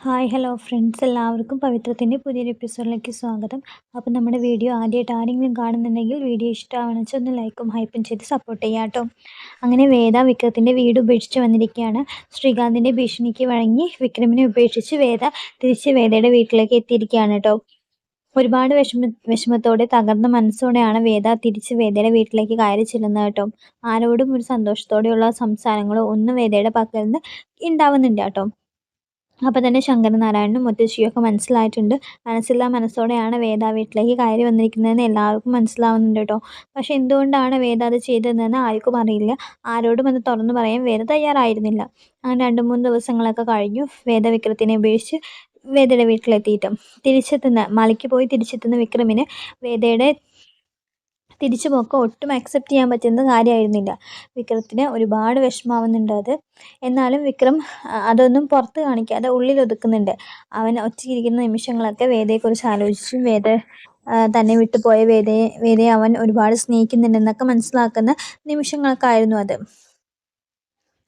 Hi hello friends എല്ലാവർക്കും പവിത്രത്തിന്റെ പുതിയൊരു എപ്പിസോഡിലേക്ക് സ്വാഗതം. അപ്പോൾ നമ്മുടെ വീഡിയോ ആദ്യമായിട്ട് ആരെങ്കിലും കാണുന്നുണ്ടെങ്കിൽ വീഡിയോ ഇഷ്ടമാണെന്ന് വെച്ചാൽ ഒന്ന് ലൈക്കും ഹൈപ്പും ചെയ്ത് സപ്പോർട്ട് ചെയ്യാം കേട്ടോ. അങ്ങനെ വേദ വിക്രത്തിന്റെ വീട് ഉപേക്ഷിച്ച് വന്നിരിക്കുകയാണ്. ശ്രീകാന്തിന്റെ ഭീഷണിക്ക് വഴങ്ങി വിക്രമിനെ ഉപേക്ഷിച്ച് വേദ തിരിച്ച് വേദയുടെ വീട്ടിലേക്ക് എത്തിയിരിക്കുകയാണ് കേട്ടോ. ഒരുപാട് വിഷമ വിഷമത്തോടെ തകർന്ന മനസ്സോടെയാണ് വേദ തിരിച്ച് വേദയുടെ വീട്ടിലേക്ക് കയറി ചെല്ലുന്നത് കേട്ടോ. ആരോടും ഒരു സന്തോഷത്തോടെയുള്ള സംസാരങ്ങളോ ഒന്നും വേദയുടെ പക്കൽ നിന്ന് ഉണ്ടാവുന്നുണ്ട് കേട്ടോ. അപ്പോൾ തന്നെ ശങ്കരനാരായണനും മുത്തശ്ശിയൊക്കെ മനസ്സിലായിട്ടുണ്ട്. മനസ്സില്ലാ മനസ്സോടെയാണ് വേദ വീട്ടിലേക്ക് കയറി വന്നിരിക്കുന്നതെന്ന് എല്ലാവർക്കും മനസ്സിലാവുന്നുണ്ട് കേട്ടോ. പക്ഷെ എന്തുകൊണ്ടാണ് വേദ അത് ചെയ്തതെന്ന് ആർക്കും അറിയില്ല. ആരോടും അത് തുറന്നു പറയാൻ വേദ തയ്യാറായിരുന്നില്ല. അങ്ങനെ രണ്ട് മൂന്ന് ദിവസങ്ങളൊക്കെ കഴിഞ്ഞു വേദ വിക്രത്തിനെ ഉപേക്ഷിച്ച് വേദയുടെ വീട്ടിലെത്തിയിട്ടും. തിരിച്ചെത്തുന്ന മലയ്ക്ക് പോയി തിരിച്ചെത്തുന്ന വിക്രമിന് വേദയുടെ തിരിച്ചു പോക്ക് ഒട്ടും അക്സെപ്റ്റ് ചെയ്യാൻ പറ്റുന്ന കാര്യമായിരുന്നില്ല. വിക്രത്തിന് ഒരുപാട് വിഷമാവുന്നുണ്ട് അത്. എന്നാലും വിക്രം അതൊന്നും പുറത്ത് കാണിക്കാതെ ഉള്ളിൽ ഒതുക്കുന്നുണ്ട്. അവൻ ഒറ്റയ്ക്കിരിക്കുന്ന നിമിഷങ്ങളൊക്കെ വേദയെക്കുറിച്ച് ആലോചിച്ചും വേദ തന്നെ വിട്ടുപോയ വേദയെ വേദയെ അവൻ ഒരുപാട് സ്നേഹിക്കുന്നുണ്ടെന്നൊക്കെ മനസ്സിലാക്കുന്ന നിമിഷങ്ങളൊക്കെ ആയിരുന്നു അത്.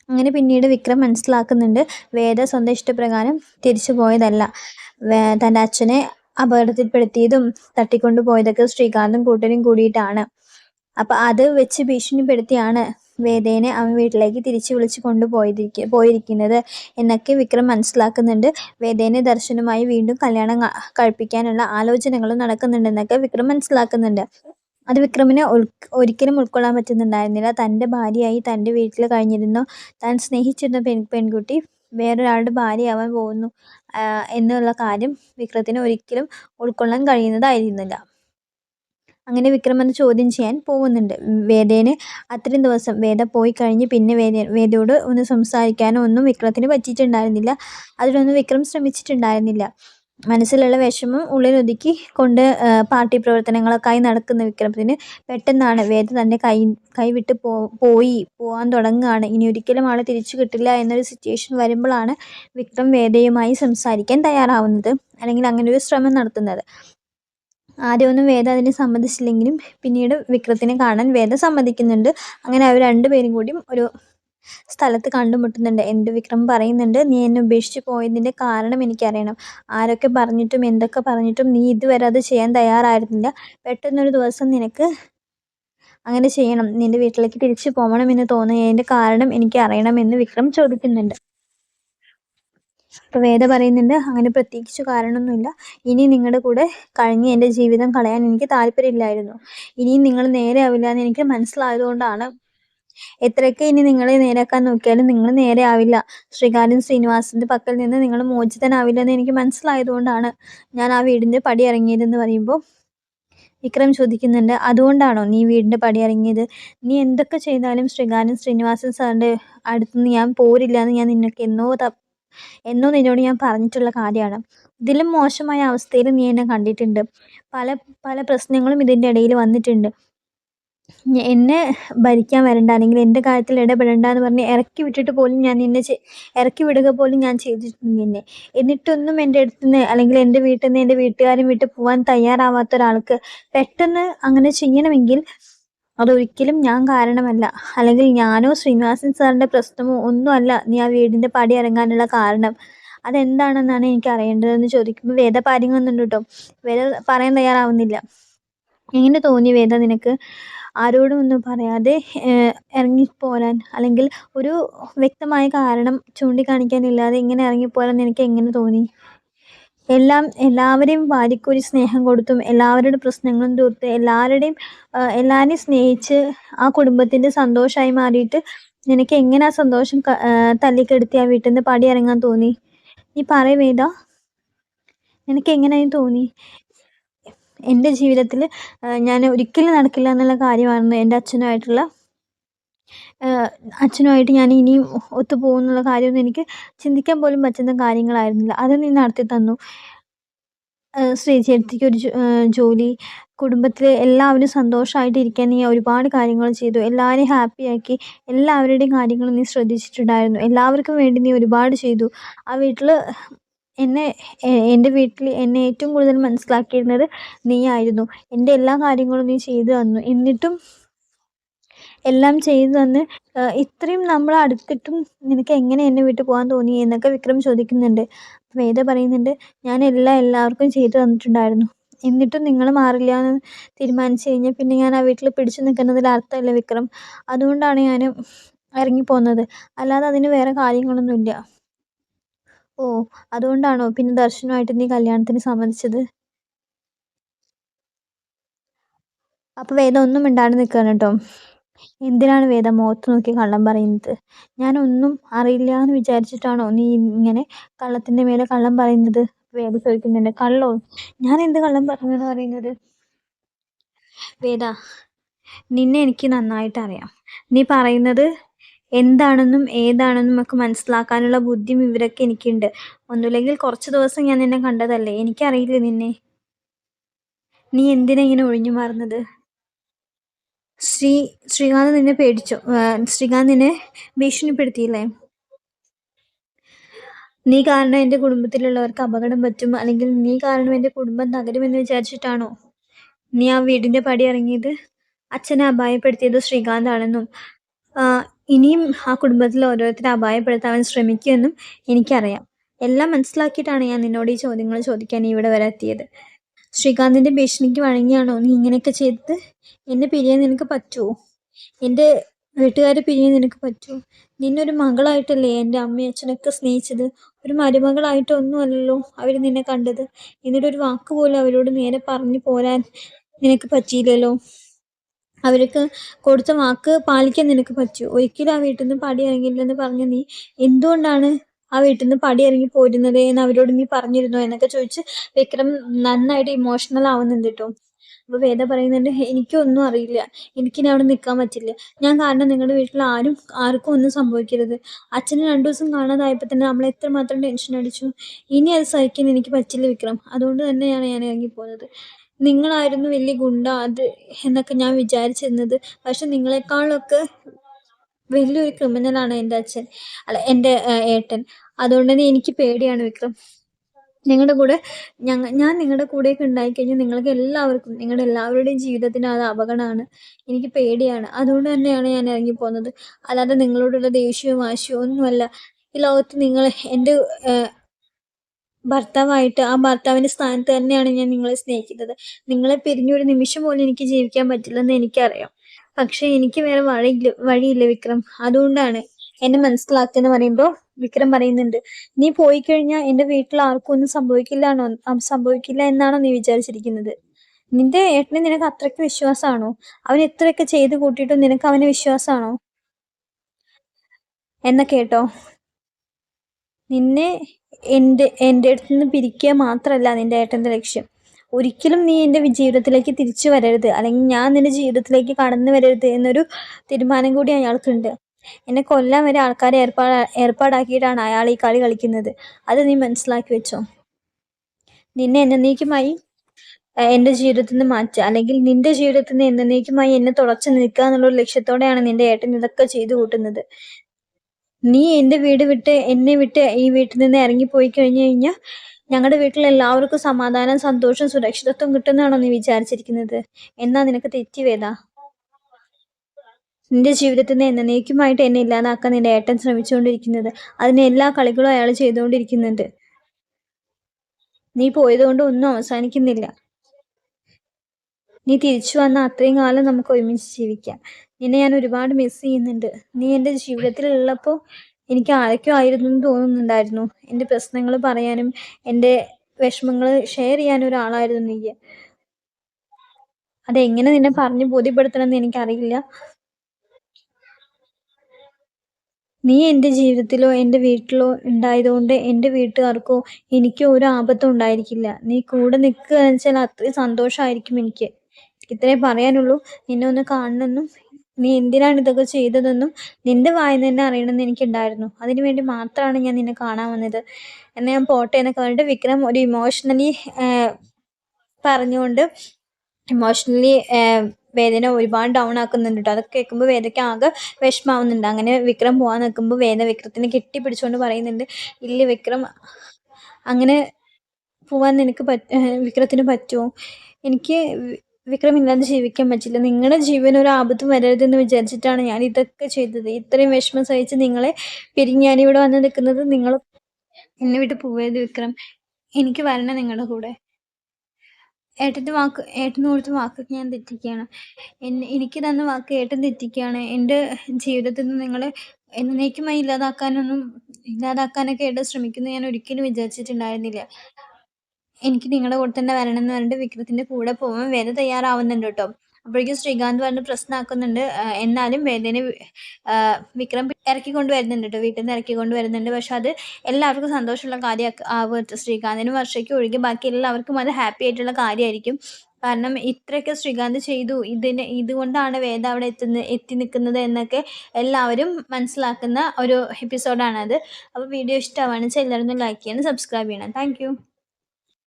അങ്ങനെ പിന്നീട് വിക്രം മനസ്സിലാക്കുന്നുണ്ട് വേദ സ്വന്തം ഇഷ്ടപ്രകാരം തിരിച്ചു പോയതല്ല തന്റെ അച്ഛനെ അപകടത്തിൽപ്പെടുത്തിയതും തട്ടിക്കൊണ്ടുപോയതൊക്കെ ശ്രീകാന്തും കൂട്ടരും കൂടിയിട്ടാണ്. അപ്പൊ അത് വെച്ച് ഭീഷണിപ്പെടുത്തിയാണ് വേദേനെ അവൻ വീട്ടിലേക്ക് തിരിച്ചു വിളിച്ചു കൊണ്ടുപോയിരിക്ക പോയിരിക്കുന്നത് എന്നൊക്കെ വിക്രം മനസ്സിലാക്കുന്നുണ്ട്. വേദേനെ ദർശനമായി വീണ്ടും കല്യാണം കഴിപ്പിക്കാനുള്ള ആലോചനകളും നടക്കുന്നുണ്ടെന്നൊക്കെ വിക്രം മനസ്സിലാക്കുന്നുണ്ട്. അത് വിക്രമിനെ ഒരിക്കലും ഉൾക്കൊള്ളാൻ പറ്റുന്നുണ്ടായിരുന്നില്ല. തന്റെ ഭാര്യയായി തന്റെ വീട്ടിൽ കഴിഞ്ഞിരുന്നു. താൻ സ്നേഹിച്ചിരുന്ന പെൺ പെൺകുട്ടി വേറൊരാളുടെ ഭാര്യയാവാൻ പോകുന്നു. എന്നുള്ള കാര്യം വിക്രത്തിന് ഒരിക്കലും ഉൾക്കൊള്ളാൻ കഴിയുന്നതായിരുന്നില്ല. അങ്ങനെ വിക്രം ചോദ്യം ചെയ്യാൻ പോകുന്നുണ്ട്. വേദേന് അത്രയും ദിവസം വേദ പോയി കഴിഞ്ഞ് പിന്നെ വേദ വേദയോട് ഒന്ന് സംസാരിക്കാനോ ഒന്നും വിക്രത്തിന് പറ്റിയിട്ടുണ്ടായിരുന്നില്ല. അതിനൊന്നും വിക്രം ശ്രമിച്ചിട്ടുണ്ടായിരുന്നില്ല. മനസ്സിലുള്ള വിഷമം ഉള്ളിലൊതുക്കി കൊണ്ട് പാർട്ടി പ്രവർത്തനങ്ങളൊക്കെയായി നടക്കുന്ന വിക്രമത്തിന് പെട്ടെന്നാണ് വേദ തന്റെ കൈ കൈവിട്ട് പോ പോയി പോകാൻ തുടങ്ങുകയാണ്. ഇനി ഒരിക്കലും ആളെ തിരിച്ചു കിട്ടില്ല എന്നൊരു സിറ്റുവേഷൻ വരുമ്പോഴാണ് വിക്രം വേദയുമായി സംസാരിക്കാൻ തയ്യാറാവുന്നത് അല്ലെങ്കിൽ അങ്ങനെ ഒരു ശ്രമം നടത്തുന്നത്. ആദ്യമൊന്നും വേദ അതിനെ സമ്മതിച്ചില്ലെങ്കിലും പിന്നീട് വിക്രത്തിനെ കാണാൻ വേദ സമ്മതിക്കുന്നുണ്ട്. അങ്ങനെ അവർ രണ്ടുപേരും കൂടിയും ഒരു സ്ഥലത്ത് കണ്ടുമുട്ടുന്നുണ്ട്. എന്റെ വിക്രം പറയുന്നുണ്ട് നീ എന്നെ ഉപേക്ഷിച്ച് പോയതിന്റെ കാരണം എനിക്കറിയണം. ആരൊക്കെ പറഞ്ഞിട്ടും എന്തൊക്കെ പറഞ്ഞിട്ടും നീ ഇതുവരെ അത് ചെയ്യാൻ തയ്യാറായിരുന്നില്ല. പെട്ടെന്നൊരു ദിവസം നിനക്ക് അങ്ങനെ ചെയ്യണം. നിന്റെ വീട്ടിലേക്ക് തിരിച്ചു പോകണമെന്ന് തോന്നിയതിന്റെ കാരണം എനിക്ക് അറിയണമെന്ന് വിക്രം ചോദിക്കുന്നുണ്ട്. അപ്പോൾ വേദ പറയുന്നുണ്ട് അങ്ങനെ പ്രത്യേകിച്ച് കാരണമൊന്നുമില്ല. ഇനി നിങ്ങളുടെ കൂടെ കഴിഞ്ഞ് എന്റെ ജീവിതം കളയാൻ എനിക്ക് താല്പര്യമില്ലായിരുന്നു. ഇനിയും നിങ്ങൾ നേരെ ആവില്ല എന്ന് എനിക്ക് മനസ്സിലായതുകൊണ്ടാണ് എത്രയൊക്കെ ഇനി നിങ്ങളെ നേരാക്കാൻ നോക്കിയാലും നിങ്ങൾ നേരെ ആവില്ല ശ്രീകാര്യൻ ശ്രീനിവാസന്റെ പക്കൽ നിന്ന് നിങ്ങൾ മോചിതനാവില്ലെന്ന് എനിക്ക് മനസ്സിലായതുകൊണ്ടാണ് ഞാൻ ആ വീടിന്റെ പടി ഇറങ്ങിയതെന്ന് പറയുമ്പോൾ വിക്രം ചോദിക്കുന്നുണ്ട് അതുകൊണ്ടാണോ നീ വീടിന്റെ പടി ഇറങ്ങിയത്? നീ എന്തൊക്കെ ചെയ്താലും ശ്രീകാലൻ ശ്രീനിവാസൻ സാറിന്റെ അടുത്തുനിന്ന് ഞാൻ പോരില്ല എന്ന് ഞാൻ നിനക്ക് എന്നോ എന്നോ നിന്നോട് ഞാൻ പറഞ്ഞിട്ടുള്ള കാര്യമാണ്. ഇതിലും മോശമായ അവസ്ഥയിൽ നീ എന്നെ കണ്ടിട്ടുണ്ട്. പല പല പ്രശ്നങ്ങളും ഇതിന്റെ ഇടയിൽ വന്നിട്ടുണ്ട്. എന്നെ ഭരിക്കാൻ വരണ്ട അല്ലെങ്കിൽ എന്റെ കാര്യത്തിൽ ഇടപെടണ്ട എന്ന് പറഞ്ഞ് ഇറക്കി വിട്ടിട്ട് പോലും ഞാൻ നിന്നെ ഇറക്കി വിടുക പോലും ഞാൻ ചെയ്തിട്ടുണ്ട് നിന്നെ. എന്നിട്ടൊന്നും എന്റെ അടുത്ത് നിന്ന് അല്ലെങ്കിൽ എന്റെ വീട്ടിൽ നിന്ന് എന്റെ വീട്ടുകാരും വിട്ട് പോകാൻ തയ്യാറാവാത്ത ഒരാൾക്ക് പെട്ടെന്ന് അങ്ങനെ ചെയ്യണമെങ്കിൽ അതൊരിക്കലും ഞാൻ കാരണമല്ല. അല്ലെങ്കിൽ ഞാനോ ശ്രീനിവാസൻ സാറിന്റെ പ്രശ്നമോ ഒന്നുമല്ല നീ ആ വീടിന്റെ പടി ഇറങ്ങാനുള്ള കാരണം. അതെന്താണെന്നാണ് എനിക്ക് അറിയേണ്ടതെന്ന് ചോദിക്കുമ്പോൾ വേദ പാരിങ്ങുന്നുണ്ട് കേട്ടോ. വേദ പറയാൻ തയ്യാറാവുന്നില്ല. എങ്ങനെ തോന്നി വേദ നിനക്ക്? ആരോടും ഒന്നും പറയാതെ ഇറങ്ങിപ്പോരാൻ അല്ലെങ്കിൽ ഒരു വ്യക്തമായ കാരണം ചൂണ്ടിക്കാണിക്കാനില്ലാതെ ഇങ്ങനെ ഇറങ്ങിപ്പോരാൻ നിനക്ക് എങ്ങനെ തോന്നി? എല്ലാം എല്ലാവരെയും വാരിക്കോരി സ്നേഹം കൊടുത്തും എല്ലാവരുടെ പ്രശ്നങ്ങളും തീർത്ത് എല്ലാവരുടെയും എല്ലാവരെയും സ്നേഹിച്ച് ആ കുടുംബത്തിന്റെ സന്തോഷമായി മാറിയിട്ട് നിനക്ക് എങ്ങനെ ആ സന്തോഷം തല്ലിക്കെടുത്തി ആ വീട്ടിൽ നിന്ന് പടി ഇറങ്ങാൻ തോന്നി? നീ പറയവേദ നിനക്ക് എങ്ങനെയായി തോന്നി? എന്റെ ജീവിതത്തിൽ ഞാൻ ഒരിക്കലും നടക്കില്ല എന്നുള്ള കാര്യമായിരുന്നു എന്റെ അച്ഛനുമായിട്ടുള്ള അച്ഛനുമായിട്ട് ഞാൻ ഇനിയും ഒത്തുപോകുന്നുള്ള കാര്യമൊന്നും എനിക്ക് ചിന്തിക്കാൻ പോലും പറ്റുന്ന കാര്യങ്ങളായിരുന്നില്ല. അത് നീ നടത്തി തന്നു. ശ്രീചേച്ചിക്ക് ഒരു ജോലി കുടുംബത്തിലെ എല്ലാവരും സന്തോഷമായിട്ട് ഇരിക്കാൻ നീ ഒരുപാട് കാര്യങ്ങൾ ചെയ്തു. എല്ലാവരെയും ഹാപ്പിയാക്കി എല്ലാവരുടെയും കാര്യങ്ങൾ നീ ശ്രദ്ധിച്ചിട്ടുണ്ടായിരുന്നു. എല്ലാവർക്കും വേണ്ടി നീ ഒരുപാട് ചെയ്തു. ആ വീട്ടിൽ എന്നെ എന്റെ വീട്ടിൽ എന്നെ ഏറ്റവും കൂടുതൽ മനസ്സിലാക്കിയിരുന്നത് നീയായിരുന്നു. എന്റെ എല്ലാ കാര്യങ്ങളും നീ ചെയ്തു തന്നു. എന്നിട്ടും എല്ലാം ചെയ്തു തന്ന് ഇത്രയും നമ്മൾ അടുത്തിട്ടും നിനക്ക് എങ്ങനെ എന്നെ വിട്ട് പോകാൻ തോന്നി എന്നൊക്കെ വിക്രം ചോദിക്കുന്നുണ്ട്. വേദ പറയുന്നുണ്ട് ഞാൻ എല്ലാം എല്ലാവർക്കും ചെയ്തു തന്നിട്ടുണ്ടായിരുന്നു. എന്നിട്ടും നിങ്ങൾ മാറില്ല എന്ന് തീരുമാനിച്ചു കഴിഞ്ഞാൽ പിന്നെ ഞാൻ ആ വീട്ടിൽ പിടിച്ചു നിൽക്കുന്നതിൽ അർത്ഥമില്ല വിക്രം. അതുകൊണ്ടാണ് ഞാൻ ഇറങ്ങിപ്പോകുന്നത് അല്ലാതെ അതിന് വേറെ കാര്യങ്ങളൊന്നുമില്ല. ഓ അതുകൊണ്ടാണോ? പിന്നെ ദർശനമായിട്ട് നീ കല്യാണത്തിന് സമ്മതിച്ചത്? അപ്പോൾ വേദം ഒന്നും മിണ്ടാണ്ട് നിൽക്കുകയാണ് കേട്ടോ. എന്തിനാണ് വേദ മുഖത്ത് നോക്കി കള്ളം പറയുന്നത്? ഞാനൊന്നും അറിയില്ല എന്ന് വിചാരിച്ചിട്ടാണോ നീ ഇങ്ങനെ കള്ളത്തിന്റെ മേലെ കള്ളം പറയുന്നത്? വേദ ചോദിക്കുന്നുണ്ട്. കള്ളോ? ഞാൻ എന്ത് കള്ളം പറഞ്ഞെന്ന് പറയുന്നത്? വേദ നിന്നെ എനിക്ക് നന്നായിട്ട് അറിയാം. നീ പറയുന്നത് എന്താണെന്നും ഏതാണെന്നും ഒക്കെ മനസ്സിലാക്കാനുള്ള ബുദ്ധിയും ഇവരൊക്കെ എനിക്കുണ്ട്. ഒന്നുമില്ലെങ്കിൽ കുറച്ച് ദിവസം ഞാൻ നിന്നെ കണ്ടതല്ലേ? എനിക്കറിയില്ല നിന്നെ. നീ എന്തിനാ ഇങ്ങനെ ഒഴിഞ്ഞു മാറുന്നത്? ശ്രീ ശ്രീകാന്ത് നിന്നെ പേടിച്ചോ? ശ്രീകാന്ത് നിന്നെ ഭീഷണിപ്പെടുത്തിയില്ലേ? നീ കാരണം എന്റെ കുടുംബത്തിലുള്ളവർക്ക് അപകടം പറ്റും അല്ലെങ്കിൽ നീ കാരണം എന്റെ കുടുംബം തകരുമെന്ന് വിചാരിച്ചിട്ടാണോ നീ ആ വീടിന്റെ പടി ഇറങ്ങിയത്? അച്ഛനെ അപായപ്പെടുത്തിയത് ശ്രീകാന്താണെന്നും ഇനിയും ആ കുടുംബത്തിൽ ഓരോരുത്തരെ അപായപ്പെടുത്താൻ ശ്രമിക്കുമെന്നും എനിക്കറിയാം. എല്ലാം മനസ്സിലാക്കിയിട്ടാണ് ഞാൻ നിന്നോട് ഈ ചോദ്യങ്ങൾ ചോദിക്കാൻ ഇവിടെ വരെ എത്തിയത്. ശ്രീകാന്തിന്റെ ഭീഷണിക്ക് വഴങ്ങിയാണോ നീ ഇങ്ങനെയൊക്കെ ചെയ്തത്? എന്നെ പിരിയാൻ നിനക്ക് പറ്റുമോ എന്റെ വീട്ടുകാരെ പിരിയാൻ നിനക്ക് പറ്റുമോ നിന്നൊരു മകളായിട്ടല്ലേ എന്റെ അമ്മയും അച്ഛനൊക്കെ സ്നേഹിച്ചത്? ഒരു മരുമകളായിട്ടൊന്നുമല്ലോ അവർ നിന്നെ കണ്ടത്? എന്നിട്ടൊരു വാക്ക് പോലും അവരോട് നേരെ പറഞ്ഞു പോരാൻ നിനക്ക് പറ്റിയില്ലല്ലോ? അവർക്ക് കൊടുത്ത വാക്ക് പാലിക്കാൻ നിനക്ക് പറ്റൂ. ഒരിക്കലും ആ വീട്ടിൽ നിന്ന് പടി ഇറങ്ങില്ലെന്ന് പറഞ്ഞ നീ എന്തുകൊണ്ടാണ് ആ വീട്ടിൽ നിന്ന് പടി ഇറങ്ങി പോരുന്നത് എന്ന് അവരോട് നീ പറഞ്ഞിരുന്നോ എന്നൊക്കെ ചോദിച്ച് വിക്രം നന്നായിട്ട് ഇമോഷണൽ ആവുന്നുണ്ട് കേട്ടോ. അപ്പോൾ വേദ പറയുന്നുണ്ട് എനിക്കൊന്നും അറിയില്ല. എനിക്കിനി അവിടെ നിൽക്കാൻ പറ്റില്ല. ഞാൻ കാരണം നിങ്ങളുടെ വീട്ടിൽ ആരും ആർക്കും ഒന്നും സംഭവിക്കരുത്. അച്ഛനെ രണ്ടു ദിവസം കാണാതായപ്പോൾ തന്നെ നമ്മൾ എത്രമാത്രം ടെൻഷൻ അടിച്ചു. ഇനി അത് സഹിക്കാൻ എനിക്ക് പറ്റില്ല വിക്രം. അതുകൊണ്ട് തന്നെയാണ് ഞാൻ ഇറങ്ങിപ്പോകുന്നത് നിങ്ങളായിരുന്നു വലിയ ഗുണ്ട അത് എന്നൊക്കെ ഞാൻ വിചാരിച്ചിരുന്നത്. പക്ഷെ നിങ്ങളെക്കാളൊക്കെ വലിയൊരു ക്രിമിനലാണ് എന്റെ അച്ഛൻ അല്ല എന്റെ ഏട്ടൻ. അതുകൊണ്ട് തന്നെ എനിക്ക് പേടിയാണ് വിക്രം. നിങ്ങളുടെ കൂടെ ഞങ്ങ ഞാൻ നിങ്ങളുടെ കൂടെയൊക്കെ ഉണ്ടായിക്കഴിഞ്ഞാൽ നിങ്ങൾക്ക് എല്ലാവർക്കും നിങ്ങളുടെ എല്ലാവരുടെയും ജീവിതത്തിന് അത് അപകടമാണ്. എനിക്ക് പേടിയാണ്. അതുകൊണ്ട് തന്നെയാണ് ഞാൻ ഇറങ്ങിപ്പോകുന്നത്. അല്ലാതെ നിങ്ങളോടുള്ള ദേഷ്യവും വാശിയോ ഒന്നുമല്ല ഈ ലോകത്ത് നിങ്ങൾ എന്റെ ഭർത്താവായിട്ട് ആ ഭർത്താവിന്റെ സ്ഥാനത്ത് തന്നെയാണ് ഞാൻ നിങ്ങളെ സ്നേഹിക്കുന്നത്. നിങ്ങളെ പിരിഞ്ഞൊരു നിമിഷം പോലും എനിക്ക് ജീവിക്കാൻ പറ്റില്ലെന്ന് എനിക്കറിയാം. പക്ഷെ എനിക്ക് വേറെ വഴിയില്ല വഴിയില്ല വിക്രം. അതുകൊണ്ടാണ് എന്നെ മനസ്സിലാക്കിയെന്ന് പറയുമ്പോൾ വിക്രം പറയുന്നുണ്ട് നീ പോയി കഴിഞ്ഞാൽ എന്റെ വീട്ടിൽ ആർക്കും ഒന്നും സംഭവിക്കില്ലാണോ? സംഭവിക്കില്ല എന്നാണോ നീ വിചാരിച്ചിരിക്കുന്നത്? നിന്റെ ഏട്ടനെ നിനക്ക് അത്രയ്ക്ക് വിശ്വാസമാണോ? അവൻ എത്രയൊക്കെ ചെയ്ത് കൂട്ടിയിട്ടും നിനക്ക് അവന് വിശ്വാസമാണോ? എന്ന കേട്ടോ. നിന്നെ എന്റെ എന്റെ അടുത്ത് നിന്ന് പിരിക്കുക മാത്രമല്ല നിന്റെ ഏട്ടന്റെ ലക്ഷ്യം. ഒരിക്കലും നീ എന്റെ ജീവിതത്തിലേക്ക് തിരിച്ചു വരരുത്. അല്ലെങ്കിൽ ഞാൻ നിന്റെ ജീവിതത്തിലേക്ക് കടന്നു വരരുത് എന്നൊരു തീരുമാനം കൂടി അയാൾക്കുണ്ട്. എന്നെ കൊല്ലാൻ വരെ ആൾക്കാരെ ഏർപ്പാട് ഏർപ്പാടാക്കിയിട്ടാണ് അയാൾ ഈ കളി കളിക്കുന്നത്. അത് നീ മനസ്സിലാക്കി വെച്ചോ. നിന്നെ എന്നേക്കുമായി എന്റെ ജീവിതത്തിൽ നിന്ന് മാറ്റുക. അല്ലെങ്കിൽ നിന്റെ ജീവിതത്തിൽ നിന്ന് എന്നേക്കുമായി എന്നെ തുടച്ചു നിൽക്കുക എന്നുള്ള ലക്ഷ്യത്തോടെയാണ് നിന്റെ ഏട്ടൻ ഇതൊക്കെ ചെയ്തു കൂട്ടുന്നത്. നീ എന്റെ വീട് വിട്ട് എന്നെ വിട്ട് ഈ വീട്ടിൽ നിന്ന് ഇറങ്ങിപ്പോയി കഴിഞ്ഞു കഴിഞ്ഞാൽ ഞങ്ങളുടെ വീട്ടിൽ എല്ലാവർക്കും സമാധാനം സന്തോഷം സുരക്ഷിതത്വം കിട്ടുന്നതാണോ നീ വിചാരിച്ചിരിക്കുന്നത്? എന്നാ നിനക്ക് തെറ്റിവേദ നിന്റെ ജീവിതത്തിൽ നിന്ന് എന്നേക്കുമായിട്ട് എന്നെ ഇല്ലാതാക്കാൻ നിന്റെ ഏട്ടൻ ശ്രമിച്ചുകൊണ്ടിരിക്കുന്നത്. അതിന് എല്ലാ കളികളും അയാൾ ചെയ്തുകൊണ്ടിരിക്കുന്നുണ്ട്. നീ പോയതുകൊണ്ട് ഒന്നും അവസാനിക്കുന്നില്ല. നീ തിരിച്ചു വന്ന അത്രയും കാലം നമുക്ക് ഒരുമിച്ച് ജീവിക്കാം. നിന്നെ ഞാൻ ഒരുപാട് മിസ് ചെയ്യുന്നുണ്ട്. നീ എന്റെ ജീവിതത്തിലുള്ളപ്പോൾ എനിക്ക് ആരൊക്കെയോ ആയിരുന്നു എന്ന് തോന്നുന്നുണ്ടായിരുന്നു. എന്റെ പ്രശ്നങ്ങൾ പറയാനും എന്റെ വിഷമങ്ങൾ ഷെയർ ചെയ്യാനും ഒരാളായിരുന്നു നീ. അതെങ്ങനെ നിന്നെ പറഞ്ഞ് ബോധ്യപ്പെടുത്തണമെന്ന് എനിക്കറിയില്ല. നീ എന്റെ ജീവിതത്തിലോ എന്റെ വീട്ടിലോ ഉണ്ടായതുകൊണ്ട് എന്റെ വീട്ടുകാർക്കോ എനിക്കോ ഒരു ആപത്തും ഉണ്ടായിരിക്കില്ല. നീ കൂടെ നിൽക്കുക എന്ന് വെച്ചാൽ അത്രയും സന്തോഷമായിരിക്കും എനിക്ക്. ഇത്രേ പറയാനുള്ളൂ. നിന്നെ ഒന്ന് കാണണമെന്നും നീ എന്തിനാണ് ഇതൊക്കെ ചെയ്തതെന്നും നിന്റെ വായന തന്നെ അറിയണമെന്ന് എനിക്കുണ്ടായിരുന്നു. അതിനു വേണ്ടി മാത്രമാണ് ഞാൻ നിന്നെ കാണാൻ വന്നത്. എന്നാൽ ഞാൻ പോട്ടെ എന്നൊക്കെ പറഞ്ഞിട്ട് വിക്രം ഒരു ഇമോഷണലി പറഞ്ഞുകൊണ്ട് ഇമോഷണലി വേദന ഒരുപാട് ഡൗൺ ആക്കുന്നുണ്ട് കേട്ടോ. അതൊക്കെ കേൾക്കുമ്പോൾ വേദയ്ക്ക് ആകെ വിഷമാവുന്നുണ്ട്. അങ്ങനെ വിക്രം പോകാൻ നിൽക്കുമ്പോൾ വേദന വിക്രത്തിനെ കെട്ടിപ്പിടിച്ചുകൊണ്ട് പറയുന്നുണ്ട് ഇല്ല വിക്രം അങ്ങനെ പോവാൻ നിനക്ക് പറ്റ വിക്രത്തിന് പറ്റുമോ? എനിക്ക് വിക്രം ഇല്ലാതെ ജീവിക്കാൻ പറ്റില്ല. നിങ്ങളുടെ ജീവന് ഒരു ആപത്തും വരരുതെന്ന് വിചാരിച്ചിട്ടാണ് ഞാൻ ഇതൊക്കെ ചെയ്തത്. ഇത്രയും വിഷമം സഹിച്ച് നിങ്ങളെ പിരിഞ്ഞ് ഇവിടെ വന്ന് നിൽക്കുന്നത് നിങ്ങൾ എന്നെ വിട്ട് പോയത് വിക്രം. എനിക്ക് വരണം നിങ്ങളുടെ കൂടെ. ഏട്ടന്റെ വാക്ക് ഏട്ടൻ കൊടുത്ത വാക്കൊക്കെ ഞാൻ തെറ്റിക്കുകയാണ്. എന്നെ എനിക്ക് തന്ന വാക്ക് ഏട്ടൻ തെറ്റിക്കുകയാണ്. എന്റെ ജീവിതത്തിൽ നിന്ന് നിങ്ങൾ എന്നേക്കുമായി ഇല്ലാതാക്കാനൊന്നും ഇല്ലാതാക്കാനൊക്കെ ഏട്ടൻ ശ്രമിക്കുന്നു ഞാൻ ഒരിക്കലും വിചാരിച്ചിട്ടുണ്ടായിരുന്നില്ല. എനിക്ക് നിങ്ങളുടെ കൂടെ തന്നെ വരണം എന്ന് പറഞ്ഞിട്ട് വിക്രത്തിന്റെ കൂടെ പോകാൻ വേദ തയ്യാറാവുന്നുണ്ട് കേട്ടോ. അപ്പോഴേക്കും ശ്രീകാന്ത് പറഞ്ഞ് പ്രശ്നമാക്കുന്നുണ്ട് എന്നാലും വേദനെ വിക്രം ഇറക്കിക്കൊണ്ട് വരുന്നുണ്ട് കേട്ടോ. വീട്ടിൽ നിന്ന് ഇറക്കിക്കൊണ്ട് വരുന്നുണ്ട് പക്ഷെ അത് എല്ലാവർക്കും സന്തോഷമുള്ള കാര്യം ആവും ശ്രീകാന്തിനും വർഷയ്ക്കും ഒഴികെ ബാക്കി എല്ലാവർക്കും അത് ഹാപ്പി ആയിട്ടുള്ള കാര്യമായിരിക്കും. കാരണം ഇത്രയൊക്കെ ശ്രീകാന്ത് ചെയ്തു. ഇതിന് ഇതുകൊണ്ടാണ് വേദ അവിടെ എത്തുന്ന എത്തി നിൽക്കുന്നത് എന്നൊക്കെ എല്ലാവരും മനസ്സിലാക്കുന്ന ഒരു എപ്പിസോഡാണത്. അപ്പോൾ വീഡിയോ ഇഷ്ടമാണെന്ന് വെച്ചാൽ എല്ലാവരും ലൈക്ക് ചെയ്യണം സബ്സ്ക്രൈബ് ചെയ്യണം. താങ്ക്